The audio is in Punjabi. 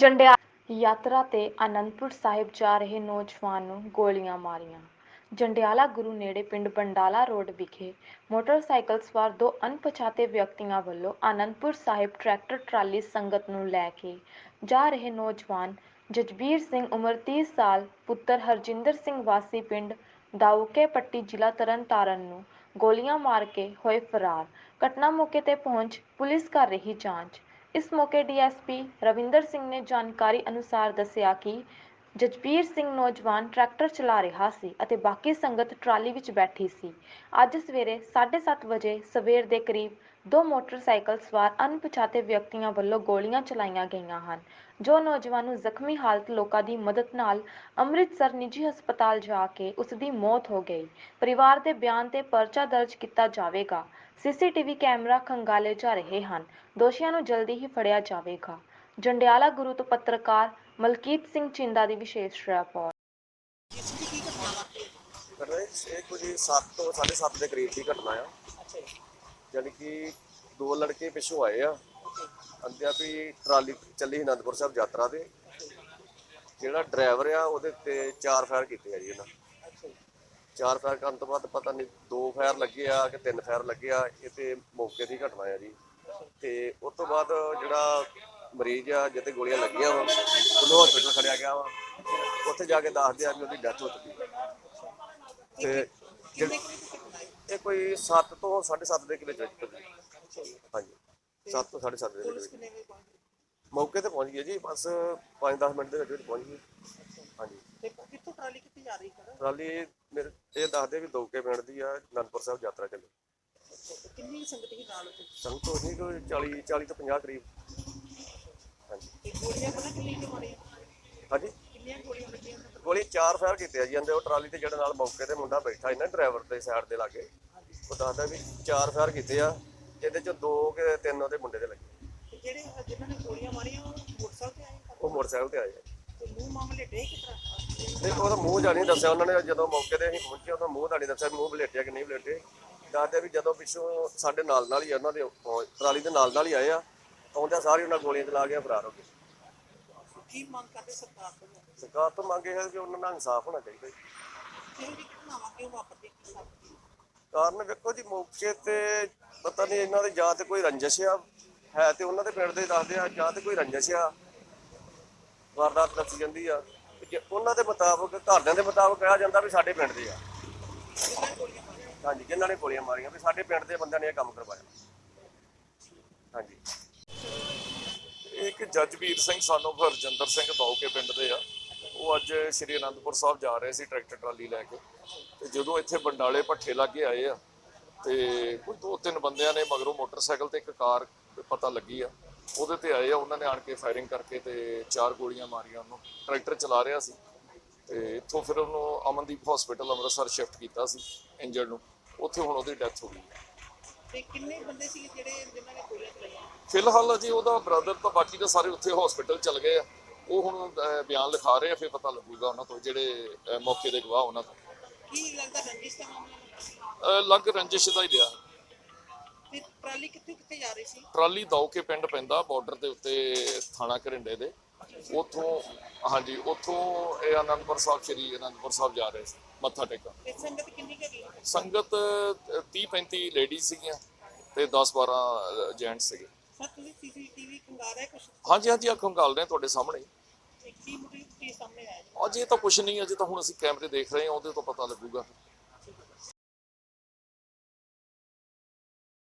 ਜੰਡਿਆ ਯਾਤਰਾ ਤੇ ਆਨੰਦਪੁਰ ਸਾਹਿਬ ਜਾ ਰਹੇ ਨੌਜਵਾਨ ਨੂੰ ਗੋਲੀਆਂ ਮਾਰੀਆਂ। ਜੰਡਿਆਲਾ ਗੁਰੂ ਨੇੜੇ ਪਿੰਡ ਬੰਡਾਲਾ ਰੋਡ ਵਿਖੇ ਮੋਟਰਸਾਈਕਲ ਸਵਾਰ ਦੋ ਅਣਪਛਾਤੇ ਵਿਅਕਤੀਆਂ ਵੱਲੋਂ ਆਨੰਦਪੁਰ ਸਾਹਿਬ ਟਰੈਕਟਰ ਟਰਾਲੀ ਸੰਗਤ ਨੂੰ ਲੈ ਕੇ ਜਾ ਰਹੇ ਨੌਜਵਾਨ ਜਜਬੀਰ ਸਿੰਘ ਉਮਰ 30 ਸਾਲ, ਪੁੱਤਰ ਹਰਜਿੰਦਰ ਸਿੰਘ ਵਾਸੀ ਪਿੰਡ ਦਾਊਕੇ ਪੱਟੀ ਜ਼ਿਲ੍ਹਾ ਤਰਨਤਾਰਨ ਨੂੰ ਗੋਲੀਆਂ ਮਾਰ ਕੇ ਹੋਏ ਫਰਾਰ। ਘਟਨਾ ਮੌਕੇ ਤੇ ਪਹੁੰਚ ਪੁਲਿਸ ਕਰ ਰਹੀ ਜਾਂਚ। ਇਸ ਮੌਕੇ ਡੀਐਸਪੀ ਰਵਿੰਦਰ ਸਿੰਘ ਨੇ ਜਾਣਕਾਰੀ ਅਨੁਸਾਰ ਦੱਸਿਆ ਕਿ ਜਜਬੀਰ ਸਿੰਘ ਨੌਜਵਾਨ ਟਰੈਕਟਰ ਚਲਾ ਰਿਹਾ ਸੀ ਅਤੇ ਬਾਕੀ ਸੰਗਤ ਟਰਾਲੀ ਵਿੱਚ ਬੈਠੀ ਸੀ। ਅੱਜ ਸਵੇਰੇ 7:30 ਵਜੇ ਸਵੇਰ ਦੇ ਕਰੀਬ ਦੋ ਮੋਟਰਸਾਈਕਲ ਸਵਾਰ ਅਣਪਛਾਤੇ ਵਿਅਕਤੀਆਂ ਵੱਲੋਂ ਗੋਲੀਆਂ ਚਲਾਈਆਂ ਗਈਆਂ ਹਨ, ਜੋ ਨੌਜਵਾਨ ਨੂੰ ਜ਼ਖਮੀ ਹਾਲਤ ਲੋਕਾਂ ਦੀ ਮਦਦ ਨਾਲ ਅੰਮ੍ਰਿਤਸਰ ਨਿੱਜੀ ਹਸਪਤਾਲ ਜਾ ਕੇ ਉਸ ਦੀ ਮੌਤ ਹੋ ਗਈ। ਪਰਿਵਾਰ ਦੇ ਬਿਆਨ ਤੇ ਪਰਚਾ ਦਰਜ ਕੀਤਾ ਜਾਵੇਗਾ। ਸੀਸੀਟੀਵੀ ਕੈਮਰਾ ਖੰਗਾਲੇ ਜਾ ਰਹੇ ਹਨ। ਦੋਸ਼ੀਆਂ ਨੂੰ ਜਲਦੀ ਹੀ ਫੜਿਆ ਜਾਵੇਗਾ। ਜੰਡਿਆਲਾ ਗੁਰੂ ਤੋਂ ਪੱਤਰਕਾਰ ਮਲਕੀਤ ਸਿੰਘ ਚਿੰਦਾ ਦੀ ਵਿਸ਼ੇਸ਼ ਰਿਪੋਰਟ। ਘਟਨਾ ਇਹ ਕੁਝ 7 ਤੋਂ 7:30 ਦੇ ਕਰੀਬ ਦੀ ਘਟਨਾ ਆ। ਯਾਨੀ ਕਿ ਦੋ ਲੜਕੇ ਪਿੱਛੋਂ ਆਏ ਆ। ਅੰਦਿਆ ਵੀ ਟਰਾਲੀ ਚੱਲੀ ਅਨੰਦਪੁਰ ਸਾਹਿਬ ਯਾਤਰਾ ਤੇ। ਜਿਹੜਾ ਡਰਾਈਵਰ ਆ, ਉਹਦੇ ਤੇ ਚਾਰ ਫਾਇਰ ਕੀਤੇ ਆ ਜੀ ਇਹਨਾਂ। ਚਾਰ ਫਾਇਰ ਕਰਨ ਤੋਂ ਬਾਅਦ ਪਤਾ ਨਹੀਂ, ਦੋ ਫਾਇਰ ਲੱਗੇ ਆ ਕਿ ਤਿੰਨ ਫਾਇਰ ਲੱਗੇ ਆ, ਇਹ ਤੇ ਮੌਕੇ ਦੀ ਘਟਨਾ ਆ ਜੀ। ਤੇ ਉਸ ਤੋਂ ਬਾਅਦ ਜਿਹੜਾ ਮਰੀਜ਼ ਆ ਜਿੱਤੇ ਗੋਲੀਆਂ ਲੱਗੀਆਂ ਵਾ ਉਹਨੂੰ ਹਸਪੀਟਲ ਖੜਿਆ ਗਿਆ ਵਾ। ਉੱਥੇ ਜਾ ਕੇ ਦੱਸਦੇ ਆ ਵੀ ਉਹਦੀ ਡੈਥ ਹੋ ਚੁੱਕੀ ਤੇ ਹੈ ਇਹ ਕੋਈ 7 ਤੋਂ 7:30 ਦੇ ਵਿੱਚ ਵਿੱਚ ਹਾਂਜੀ 7 ਤੋਂ 7:30 ਦੇ ਵਿੱਚ ਮੌਕੇ ਤੇ ਪਹੁੰਚ ਗਈ ਜੀ ਬਸ 5-10 ਮਿੰਟ ਦੇ ਵਿੱਚ ਵਿੱਚ ਪਹੁੰਚ ਗਈ। ਹਾਂਜੀ। ਕਿੱਥੋਂ ਟਰਾਲੀ ਕਿੱਥੇ ਜਾ ਰਹੀ ਹੈ ਟਰਾਲੀ ਮੇਰੇ ਇਹ ਦੱਸਦੇ ਵੀ ਦੋਕੇ ਪਿੰਡ ਦੀ ਆ ਅਨੰਦਪੁਰ ਸਾਹਿਬ ਯਾਤਰਾ ਚੱਲੀ। ਕਿੰਨੀ ਸੰਗਤ ਹੀ ਨਾਲ ਸੰਗਤ ਹੋਣੀ ਕੋਈ 40 40 ਤੋਂ 50 ਕਰੀਬ। ਤੇ ਗੋਲੀਆਂ ਪਤਾ ਕਿੰਨੀ ਮਾਰੀਆਂ ਹਾਂਜੀ? ਕਿੰਨੀਆਂ ਗੋਲੀਆਂ ਲੱਗੀਆਂ ਗੋਲੀ ਚਾਰ ਫਾਇਰ ਕੀਤੇ ਆ ਜੀ ਜਾਂਦੇ ਉਹ ਟਰਾਲੀ ਤੇ ਜਿਹੜੇ ਨਾਲ ਮੌਕੇ ਤੇ ਮੁੰਡਾ ਬੈਠਾ ਇਹਨਾਂ ਡਰਾਈਵਰ ਦੇ ਸਾਈਡ ਦੇ ਲਾਗੇ, ਉਹ ਦੱਸਦਾ ਵੀ ਚਾਰ ਫਾਇਰ ਕੀਤੇ ਆ ਜਿਹਦੇ ਚ ਦੋ ਕਿ ਤਿੰਨ ਉਹਦੇ ਮੁੰਡੇ ਦੇ ਲੱਗੇ। ਤੇ ਜਿਹੜੇ ਜਿਨ੍ਹਾਂ ਨੇ ਗੋਲੀਆਂ ਮਾਰੀਆਂ ਉਹ ਮੋਟਰਸਾਈਕਲ ਤੇ ਆਏ ਉਹ ਮੋਟਰਸਾਈਕਲ ਤੇ ਆਏ ਤੇ ਮੂੰਹ ਮਾਮਲੇ ਡੇ ਕਿਸ ਨਹੀਂ ਉਹਦਾ ਮੂੰਹ ਜਾਣੀ ਦੱਸਿਆ ਉਹਨਾਂ ਨੇ, ਜਦੋਂ ਮੌਕੇ ਤੇ ਅਸੀਂ ਪਹੁੰਚੇ, ਉਹਦਾ ਮੂੰਹ ਦਾ ਦੱਸਿਆ, ਮੂੰਹ ਬਲੇਟਿਆ ਕਿ ਨਹੀਂ ਬਲੇਟੇ। ਦੱਸਦੇ ਵੀ ਜਦੋਂ ਪਿੱਛੋਂ ਸਾਡੇ ਨਾਲ ਨਾਲ ਹੀ ਉਹਨਾਂ ਦੇ ਟਰਾਲੀ ਦੇ ਨਾਲ ਨਾਲ ਹੀ ਆਏ ਆ ਆਉਂਦਿਆਂ ਸਾਰੇ ਉਹਨਾਂ ਗੋਲੀਆਂ ਚਲਾ ਕੇ ਫਰਾਰ ਹੋ ਗਏ। ਕੀ ਮੰਗ ਕਰਦੇ ਸਰਕਾਰ ਤੋਂ? ਸਰਕਾਰ ਤੋਂ ਮੰਗ ਇਹ ਹੈ ਕਿ ਉਹਨਾਂ ਨਾਲ ਇਨਸਾਫ ਹੋਣਾ ਚਾਹੀਦਾ ਜੀ। ਕਿਹੋ ਜਿਹੀ ਘਟਨਾਵਾਂ ਕਿਉਂ ਵਾਪਰਦੀਆਂ ਕੀ ਸਕਦੀ ਕਾਰਨ ਵੇਖੋ ਜੀ ਮੌਕੇ ਤੇ ਪਤਾ ਨਹੀਂ ਇਹਨਾਂ ਦੇ ਜਾਂ ਤੇ ਕੋਈ ਰੰਜਿਸ਼ ਆ ਹੈ ਤੇ ਉਹਨਾਂ ਦੇ ਪਿੰਡ ਦੇ ਦੱਸਦੇ ਆ ਜਾਂ ਤੇ ਕੋਈ ਰੰਜਿਸ਼ ਆ। ਵਾਰਦਾਤ ਦੱਸੀ ਜਾਂਦੀ ਆ। ਜੇ ਉਹਨਾਂ ਦੇ ਮੁਤਾਬਕ ਘਰਦਿਆਂ ਦੇ ਮੁਤਾਬਕ ਕਿਹਾ ਜਾਂਦਾ ਵੀ ਸਾਡੇ ਪਿੰਡ ਦੇ ਆ। ਹਾਂਜੀ ਜਿਨ੍ਹਾਂ ਨੇ ਗੋਲੀਆਂ ਮਾਰੀਆਂ ਵੀ ਸਾਡੇ ਪਿੰਡ ਦੇ ਬੰਦਿਆਂ ਨੇ ਇਹ ਕੰਮ ਕਰਵਾਇਆ। ਹਾਂਜੀ। ਇੱਕ ਜੱਜਵੀਰ ਸਿੰਘ ਸਾਨੂੰ ਹਰਜਿੰਦਰ ਸਿੰਘ ਦੌਕੇ ਪਿੰਡ ਦੇ ਆ। ਉਹ ਅੱਜ ਸ਼੍ਰੀ ਅਨੰਦਪੁਰ ਸਾਹਿਬ ਜਾ ਰਹੇ ਸੀ ਟਰੈਕਟਰ ਟਰਾਲੀ ਲੈ ਕੇ। ਤੇ ਜਦੋਂ ਇੱਥੇ ਬੰਡਾਲੇ ਭੱਠੇ ਲਾਗੇ ਆਏ ਆ, ਤੇ ਕੋਈ ਦੋ ਤਿੰਨ ਬੰਦਿਆਂ ਨੇ ਮਗਰੋਂ ਮੋਟਰਸਾਈਕਲ ਤੇ ਇੱਕ ਕਾਰ ਪਤਾ ਲੱਗੀ ਆ। ਉਹਦੇ ਤੇ ਆਏ ਆ, ਉਹਨਾਂ ਨੇ ਆਣ ਕੇ ਫਾਇਰਿੰਗ ਕਰਕੇ ਤੇ ਚਾਰ ਗੋਲੀਆਂ ਮਾਰੀਆਂ ਉਹਨੂੰ। ਟਰੈਕਟਰ ਚਲਾ ਰਿਹਾ ਸੀ। ਤੇ ਇੱਥੋਂ ਫਿਰ ਉਹਨੂੰ ਅਮਨਦੀਪ ਹਸਪੀਟਲ ਅੰਮ੍ਰਿਤਸਰ ਸ਼ਿਫਟ ਕੀਤਾ ਸੀ ਇੰਜਰਡ ਨੂੰ। ਉੱਥੇ ਹੁਣ ਉਹਦੀ ਡੈਥ ਹੋ ਗਈ। ਤੇ ਕਿੰਨੇ ਬੰਦੇ ਸੀ ਜਿਹੜੇ ਜਿਨ੍ਹਾਂ ਨੇ ਗੋਲੀਆਂ ਚਲਾਈਆਂ? ਫਿਲਹਾਲ ਅਜੇ ਉਹਦਾ ਬ੍ਰਦਰ ਤਾਂ ਬਾਕੀ ਤਾਂ ਸਾਰੇ ਉੱਥੇ ਹਸਪੀਟਲ ਚਲ ਗਏ ਆ। ਉਹ ਹੁਣ ਬਿਆਨ ਲਿਖਾ ਰਹੇ ਆ ਫਿਰ ਪਤਾ ਲੱਗੂਗਾ ਉਹਨਾਂ ਤੋਂ ਜਿਹੜੇ ਮੌਕੇ ਦੇ ਗਵਾਹ ਉਹਨਾਂ ਤੋਂ। ਕੀ ਲੱਗਦਾ ਰੰਜਿਸ਼ ਦਾ ਮਾਮਲਾ ਲੱਗ ਰੰਜਿਸ਼ ਦਾ ਹੀ ਲਿਆ ਤੇ ਟਰਾਲੀ ਕਿੱਥੇ ਕਿੱਥੇ ਜਾ ਰਹੀ ਸੀ? ਟਰਾਲੀ ਦੌਕੇ ਪਿੰਡ ਪੈਂਦਾ ਬਾਰਡਰ ਦੇ ਉੱਤੇ ਥਾਣਾ ਘਰਿੰਡੇ ਦੇ। ਉੱਥੋਂ ਹਾਂਜੀ ਉੱਥੋਂ ਇਹ ਆਨੰਦਪੁਰ ਸਾਹਿਬ ਸ਼੍ਰੀ ਆਨੰਦਪੁਰ ਸਾਹਿਬ ਜਾ ਰਹੇ ਸੀ ਮੱਥਾ ਟੇਕਣ। ਤੇ ਸੰਗਤ ਕਿੰਨੀ ਕੁ ਹੈਗੀ ਸੰਗਤ 30 35 ਲੇਡੀਜ਼ ਸੀਗੀਆਂ ਤੇ 10 12 ਜੈਂਟਸ ਸੀਗੇ। ਸਰ ਤੁਸੀਂ ਸੀਸੀਟੀਵੀ ਖੰਗਾ ਰਹੇ ਕੁਝ ਹਾਂਜੀ ਹਾਂਜੀ ਅੱਖੋਂ ਗੱਲ ਰਹੇ ਤੁਹਾਡੇ ਸਾਹਮਣੇ। ਇੱਕ ਕੀ ਮੁੱਢਲੀ ਕੀ ਸਾਹਮਣੇ ਆਇਆ ਅਜੇ ਤਾਂ ਕੁਝ ਨਹੀਂ ਅਜੇ ਤਾਂ ਹੁਣ ਅਸੀਂ ਕੈਮਰੇ ਦੇਖ ਰਹੇ ਹਾਂ ਉਹਦੇ ਤੋਂ ਪਤਾ ਲੱਗੂਗਾ।